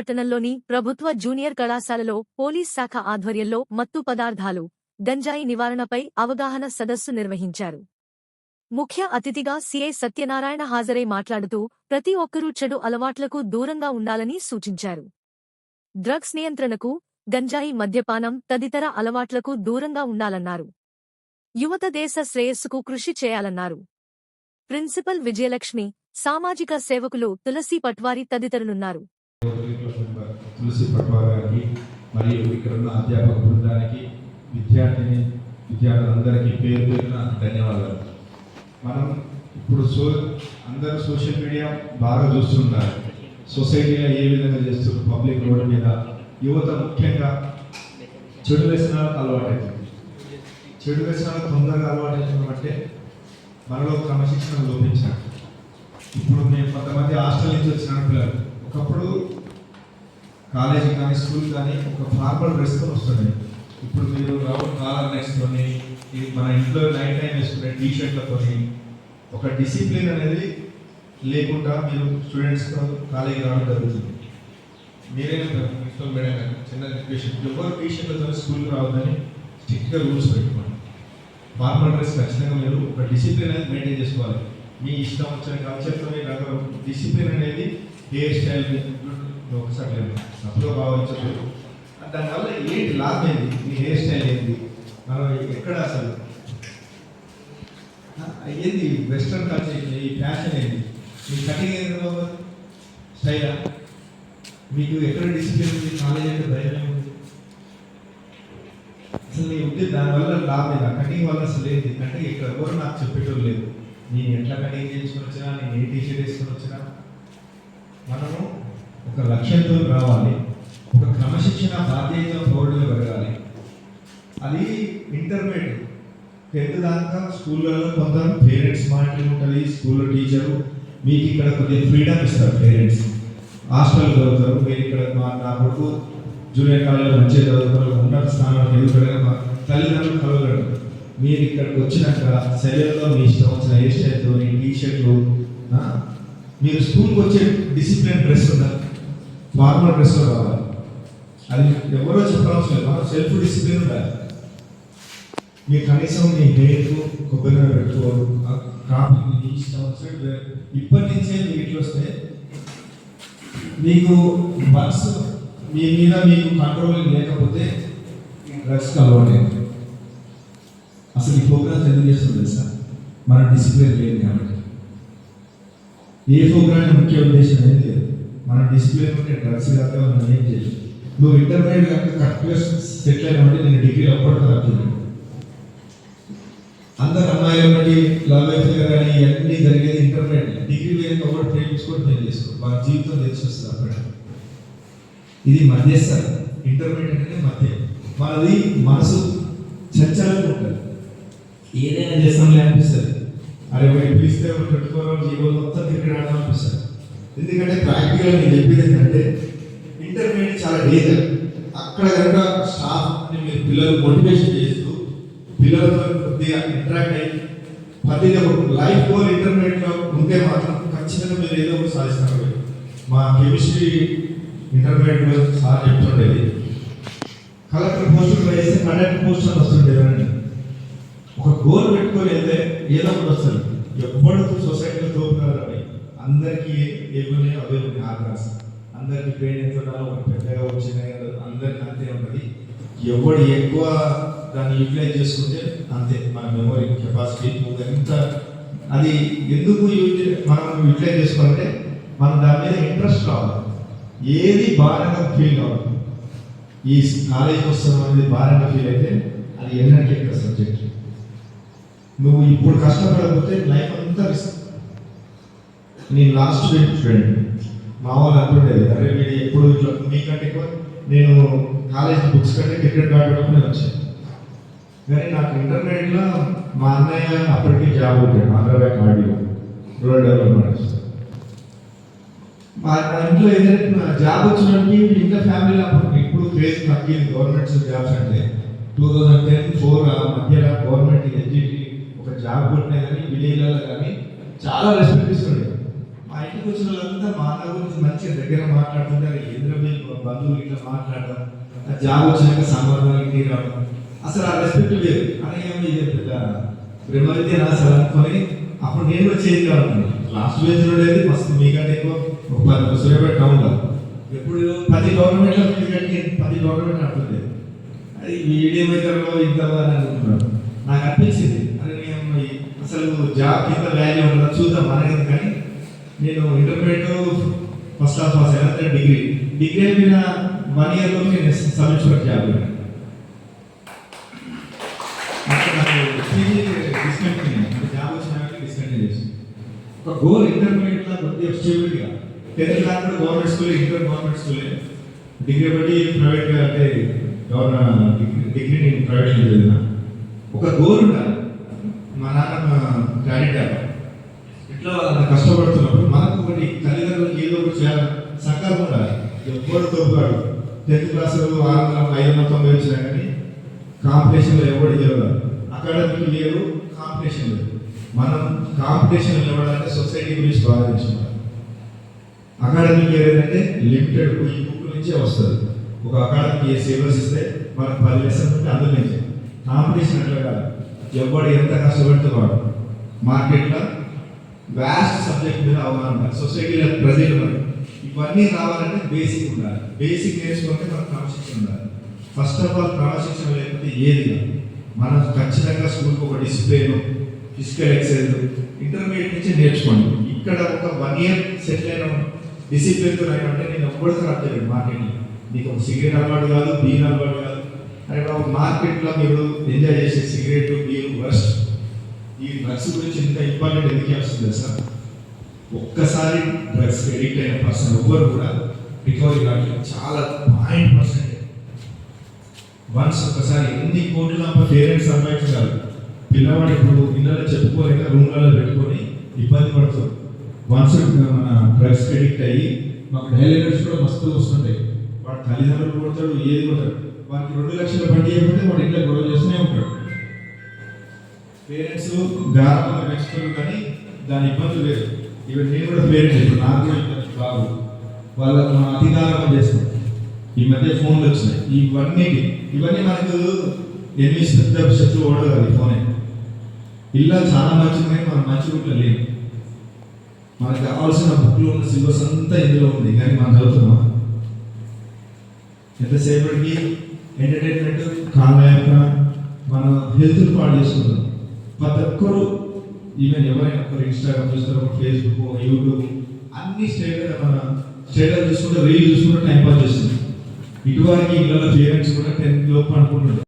పట్టణంలోని ప్రభుత్వ జూనియర్ కళాశాలలో పోలీస్ శాఖ ఆధ్వర్యంలో మత్తు పదార్థాలు గంజాయి నివారణపై అవగాహన సదస్సు నిర్వహించారు. ముఖ్య అతిథిగా సీఐ సత్యనారాయణ హాజరై మాట్లాడుతూ ప్రతి ఒక్కరూ చెడు అలవాట్లకు దూరంగా ఉండాలని సూచించారు. డ్రగ్స్ నియంత్రణకు గంజాయి మద్యపానం తదితర అలవాట్లకు దూరంగా ఉండాలన్నారు. యువత దేశ శ్రేయస్సుకు కృషి చేయాలన్నారు. ప్రిన్సిపల్ విజయలక్ష్మి సామాజిక సేవకులు తులసి పట్వారి తదితరులున్నారు. తులసి పట్వార్ గారికి మరియు ఇక్కడున్న అధ్యాపక బృందానికి విద్యార్థిని విద్యార్థులందరికీ పేరు పేరున ధన్యవాదాలు. మనం ఇప్పుడు సో అందరూ సోషల్ మీడియా బాగా చూస్తున్నారు. సొసైటీలో ఏ విధంగా చేస్తున్నారు? పబ్లిక్ రోడ్ మీద. యువత ముఖ్యంగా చెడు వ్యసనాలకు అలవాటవుతుంది చెడు వ్యసనాలకు తొందరగా అలవాటైంది అంటే మనలో క్రమశిక్షణ లోపించాలి. ఇప్పుడు మేము కొంతమంది హాస్టల్ నుంచి వచ్చిన పిల్లలు. ఒకప్పుడు కాలేజీ కానీ స్కూల్ కానీ ఒక ఫార్మల్ డ్రెస్తో వస్తున్నాయి ఇప్పుడు మీరు రౌండ్ కాలర్ నెక్స్ట్తోని మన ఇంట్లో నైట్ టైం వేసుకునే టీ షర్ట్లతోని ఒక డిసిప్లిన్ అనేది లేకుండా మీరు స్టూడెంట్స్తో కాలేజీ రావడం జరుగుతుంది. మీరే ప్రిన్సిపల్ మేడం గారు చిన్న ఎడ్యుకేషన్ ఎవరు టీ షర్ట్లతో స్కూల్కి రావద్దని స్ట్రిక్ట్గా రూల్స్ పెట్టుకోండి. ఫార్మల్ డ్రెస్ ఖచ్చితంగా మీరు ఒక డిసిప్లిన్ అనేది మెయింటైన్ చేసుకోవాలి. మీ ఇష్టం వచ్చిన కల్చర్తో డిసిప్లిన్ అనేది హెయిర్ స్టైల్ ఒకసారి లేదు తప్పుగా భావించదు దానివల్ల ఏంటి లాభం ఏంటి? మీ హెయిర్ స్టైల్ ఏంటి? మనం ఎక్కడ అసలు? ఏంది వెస్ట్రన్ కల్చర్ ఏంటి? ఈ ఫ్యాషన్ ఏంటి మీ కటింగ్ ఏంటి బాబు? స్టైలా? మీకు ఎక్కడ డిసిప్లిన్ ఉంది? కాలేజ్ అంటే భయం ఉంది అసలు నీ ఉంటే దానివల్ల లాభం కటింగ్ వల్ల అసలు ఏంటి? అంటే ఇక్కడ ఎవరు నాకు చెప్పేటోళ్ళు లేదు నేను ఎట్లా కటింగ్ చేయించుకొని వచ్చినా? నేను ఏ టీ షర్ట్ వేసుకొని వచ్చినా? మనము ఒక లక్ష్యంతో రావాలి ఒక క్రమశిక్షణ బాధ్యత బోర్డులో పెరగాలి. అది ఇంటర్మీడియట్. టెన్త్ దాకా స్కూళ్ళలో కొంత పేరెంట్స్ మాటలు ఉంటుంది స్కూల్లో టీచరు మీకు ఇక్కడ కొద్దిగా ఫ్రీడమ్ ఇస్తారు పేరెంట్స్. హాస్టల్ చదువుతారు మీరు ఇక్కడ మా నా కొడుకు జూనియర్ కాలేజీలో మంచిగా చదువుతారు ఉన్నత స్థానంలో ఎదుగుతారు మా తల్లిదండ్రులు కలగడం మీరు ఇక్కడికి వచ్చినాక సెలవులో మీ ఇష్టం వచ్చిన హెయిర్ స్టైల్తో టీ షర్ట్లు మీరు స్కూల్కి వచ్చే డిసిప్లిన్ డ్రెస్ ఉండాలి ఫార్మల్ డ్రెస్లో రావాలి అది ఎవరో చెప్పాల్సిన మనం సెల్ఫ్ డిసిప్లిన్ ఉండాలి. మీరు కనీసం మీ హెయిర్ కొబ్బరి పెట్టుకోరు. కాఫీ ఇష్టం వచ్చినట్టు ఇప్పటి నుంచే మీరు ఇట్లా వస్తే మీకు వన్స్ మీ మీద మీకు కంట్రోల్ లేకపోతే డ్రగ్స్ అలవాటు అసలు ఈ ప్రోగ్రామ్స్ ఎందుకు చేస్తుంది సార్ మన డిసిప్లిన్ లేదు కాబట్టి. ఏ ప్రోగ్రామ్ ముఖ్య ఉద్దేశం అనేది లేదు మన డిసిప్లిన్ ఉంటే డ్రగ్స్ కాక మనం ఏం చేయాలి. నువ్వు ఇంటర్మీడియట్ కనుక కరెక్ట్గా సెటిల్ అయిన నేను డిగ్రీ అప్పటికి తగ్గింది అందరు అమ్మాయిలు ఉన్నది లవ్ అఫేర్ కానీ ఇవన్నీ జరిగేది ఇంటర్మీడియట్ డిగ్రీ లేక ఒకటి ప్రేమించుకొని పెళ్ళి చేసుకో వాళ్ళ జీవితం తెలిసి వస్తుంది అక్కడ ఇది మధ్యస్థ. ఇంటర్మీడియట్ అంటే మధ్య. మనది మనసు చర్చలకు ఉంటుంది. ఏదైనా చేస్తాంలే అనిపిస్తుంది. అరే పోయి పిలిస్తే ట్వంటీ ఫోర్ అవర్స్ ఈ రోజు మొత్తం క్రికెట్ ఆడడం అనిపిస్తుంది ఎందుకంటే ప్రాక్టికల్ నేను చెప్పేది ఏంటంటే ఇంటర్మీడియట్ చాలా డేంజర్ అక్కడ కనుక స్టాఫ్ని మీరు పిల్లలు మోటివేషన్ చేస్తూ పిల్లలతో కొద్దిగా ఇంటరాక్ట్ అయ్యి ప్రతిగా లైఫ్ గోల్ ఇంటర్మీడియట్లో ఉంటే మాత్రం ఖచ్చితంగా మీరు ఏదో ఒకటి సాధిస్తారు. మా కెమిస్ట్రీ ఇంటర్మీడియట్లో సార్ చెప్తుండేది కలెక్టర్ పోస్టులు వేస్తే కండక్టర్ పోస్టులు వస్తుండేదండి ఒక గోల్ పెట్టుకొని వెళ్తే ఏదో ఒకటి వస్తుంది. ఎవ్వడు సొసైటీలో తోపుతారని అందరికీ ఏమని అవే ఉన్నాయి ఆగ్రాస్ అందరికీ పెయిన్ ఎంత ఉండాలో ఒక పెద్దగా వచ్చిన అందరికీ అంతే ఉంటుంది ఎవడు ఎక్కువ దాన్ని యూటిలైజ్ చేసుకుంటే అంతే మన మెమొరీ కెపాసిటీ ఎంత అది ఎందుకు యూటి మనం యూటిలైజ్ చేసుకోవాలంటే మనం దాని మీద ఇంట్రెస్ట్ రావాలి. ఏది భారంగా ఫీల్ కావాలి. ఈ కాలేజీకి వస్తున్నాం అనేది భారంగా ఫీల్ అయితే అది ఎన్నటికీ సబ్జెక్ట్ నువ్వు ఇప్పుడు కష్టపడకపోతే లైఫ్ అంతా రిస్క్ నేను లాస్ట్ వీక్ ఫ్రెండ్ మా వాళ్ళు అంటుండేది అరే మీరు ఎప్పుడు ఇట్లా మీకంటే ఎక్కువ నేను కాలేజ్ బుక్స్ కంటే క్రికెట్ బ్యాట్ పెట్టుకుని వచ్చాను. కానీ నాకు ఇంటర్మీడియట్లో మా అన్నయ్య అప్పటికి జాబ్ ఉంటాడు Andhra bank audio rural development మా ఇంట్లో ఏదైతే జాబ్ వచ్చినప్పటికీ ఇంట్లో ఫ్యామిలీ అప్పుడు ఇప్పుడు క్రేజ్ తగ్గింది గవర్నమెంట్ జాబ్స్ అంటే టూ థౌజండ్ టెన్ ఫోర్ మధ్యలో గవర్నమెంట్ ఎడ్జిటి ఒక జాబ్ కొట్టినా కానీ విలేజ్లలో కానీ చాలా రెస్పెక్ట్ ఇస్తుండే. మా ఇంటికి వచ్చిన వాళ్ళంతా మా అన్న గురించి మంచిగా దగ్గర మాట్లాడుతుంటారు ఎందులో బంధువులు ఇట్లా మాట్లాడడం ఆ జాబ్ వచ్చినాక సంబంధాలు తీరడం అసలు ఆ రెస్పెక్ట్ లేదు అని ఇది పెద్ద బ్రహ్మవిద్య నా అసలు అనుకొని అప్పుడు నేను కూడా చేంజ్ కావాలి లాస్ట్ బెంచ్ ఉండేది మస్తు మీకంటే ఎక్కువ ఒక పది సూర్యాపేట టౌన్లో ఎప్పుడు పది గవర్నమెంట్లో మీకంటే పది గవర్నమెంట్ అంటుంది అది వీడేమైతారో ఇంత అని అనుకుంటున్నాను నాకు అనిపించింది. అని నేను అసలు జాబ్ ఇంత వాల్యూ ఉండదు చూద్దాం. మనకి కానీ నేను intermediate first of all seventh degree degree అయిపోయిన వన్ ఇయర్లో నేను సబ్మిట్ జాబ్ నాకు పీజీ డిస్కంటిన్యూ జాబ్ వచ్చినాక డిస్కంటిన్యూ చేసి ఒక గోల్ ఇంటర్మీడియట్లో కొద్దిగా స్టేబుల్గా టెన్త్ క్లాస్ కూడా గవర్నమెంట్ స్కూల్ ఇంటర్ గవర్నమెంట్ స్కూలే డిగ్రీ బట్టి ప్రైవేట్గా అంటే గవర్నమెంట్ డిగ్రీ డిగ్రీ నేను ప్రైవేట్లో చదివిన. ఒక గోల్ ఉండాలి. మా నాన్న క్యారెక్టర్ ఇట్లా అంత కష్టపడుతున్నప్పుడు ఒకటి తల్లిదండ్రులకు ఏదో ఒకటి చేయాలి. సకాలం ఉండాలి. ఎప్పుడు తోపుగాడు టెన్త్ క్లాస్ ఆరు వందల ఐదు వందల తొంభై వచ్చినా కానీ కాంపిటీషన్లో ఎవరు గెలవడు. అకాడమిక్ లేరు కాంపిటీషన్ లేదు మనం కాంపిటీషన్ నిలబడాలంటే సొసైటీ గురించి బాగా తెలుసుకోవాలి అకాడమిక్ ఇయర్ ఏంటంటే లిమిటెడ్ ఈ బుక్ నుంచే వస్తుంది. ఒక అకాడమిక్ ఇయర్ సిలబస్ ఇస్తే మనకు పది లెసన్ ఉంటే అందులో నుంచే. కాంపిటీషన్ అట్లా కాదు. ఎవడు ఎంత కష్టపడితే వాడు. మార్కెట్లో వ్యాస్ట్ సబ్జెక్ట్ మీద అవగాహన ఉండాలి. సొసైటీలో ప్రజలు మరి. ఇవన్నీ రావాలంటే బేసిక్ ఉండాలి. బేసిక్ నేర్చుకుంటే మనకు క్రమశిక్షణ ఉండాలి. ఫస్ట్ ఆఫ్ ఆల్ క్రమశిక్షణ లేకపోతే ఏది కాదు. మనం ఖచ్చితంగా స్కూల్కి ఒక డిసిప్లిన్ ఫిజికల్ ఎక్సర్సైజ్ ఇంటర్మీడియట్ నుంచి నేర్చుకోండి. ఇక్కడ ఒక వన్ ఇయర్ సెటిల్ అయిన డిసిప్లిన్తో అంటే నేను ఎప్పుడూ ఖరాబ్ చేయలేదు నీకు ఒక సిగరెట్ అలవాటు కాదు బీర్ అలవాటు కాదు. అంటే ఒక మార్కెట్లో మీరు ఎంజాయ్ చేసే సిగరెట్ బీర్ వర్స్ట్ ఈ డ్రగ్స్ గురించి ఇంత ఇంపార్టెంట్ ఎందుకు వస్తుంది సార్ ఒక్కసారి డ్రగ్స్ ఎడిక్ట్ అయిన పర్సన్ ఎవ్వరు కూడా రికవరీ కావట్లేదు చాలా పాయింట్ పర్సెంట్ వన్స్ ఒక్కసారి ఎన్ని కోట్ల పేరెంట్స్ సంపాదించారు పిల్లవాడు ఇప్పుడు ఇళ్ళలో చెప్పుకోలేక రూమ్లలో పెట్టుకొని ఇబ్బంది పడుతుంది వన్స్ మన డ్రగ్స్ ఎడిక్ట్ అయ్యి మాకు డైలీ కూడా మస్తు వస్తుంటాయి. వాడు తల్లిదండ్రులు కొడతాడు ఏది కొడతాడు? వాడికి రెండు లక్షల బండి చేయకపోతే వాడు ఇంట్లో గొడవ పేరెంట్స్ గారంగా పెంచుతారు కానీ దాని ఇబ్బందులు లేదు. ఇవి నేను కూడా పేరెంట్స్ ఇప్పుడు నాకు కూడా ఇబ్బంది. వాళ్ళకు మనం అధికారం చేస్తాం. ఈ మధ్య ఫోన్లు వచ్చినాయి. ఇవన్నీ ఇవన్నీ మనకు ఎన్ని పెద్ద శత్రువు ఓడదు ఈ ఫోనే. ఇల్లు చాలా మంచిది కానీ మనం మంచి రూట్లో లేదు. మనకు కావాల్సిన బుక్లో ఉన్న సిలబస్ అంతా ఇందులో ఉంది. కానీ మనం చదువుతున్నాం ఎంతసేపటికి? ఎంటర్టైన్మెంట్ కాలయాపన మన హెల్త్ పాడు చేసుకుంటాం ప్రతి ఒక్కరు ఈవెన్ ఎవరైనా ఒకరు ఇన్స్టాగ్రామ్ చూస్తారు ఒక ఫేస్బుక్ యూట్యూబ్ అన్ని స్టేటర్ మన స్టేటర్ చూసుకుంటే రీల్ చూసుకుంటే టైం పాస్ చేస్తుంది. ఇటువారికి ఇళ్ళ పేరెంట్స్ కూడా టెన్త్ లోపు అనుకుంటున్నారు.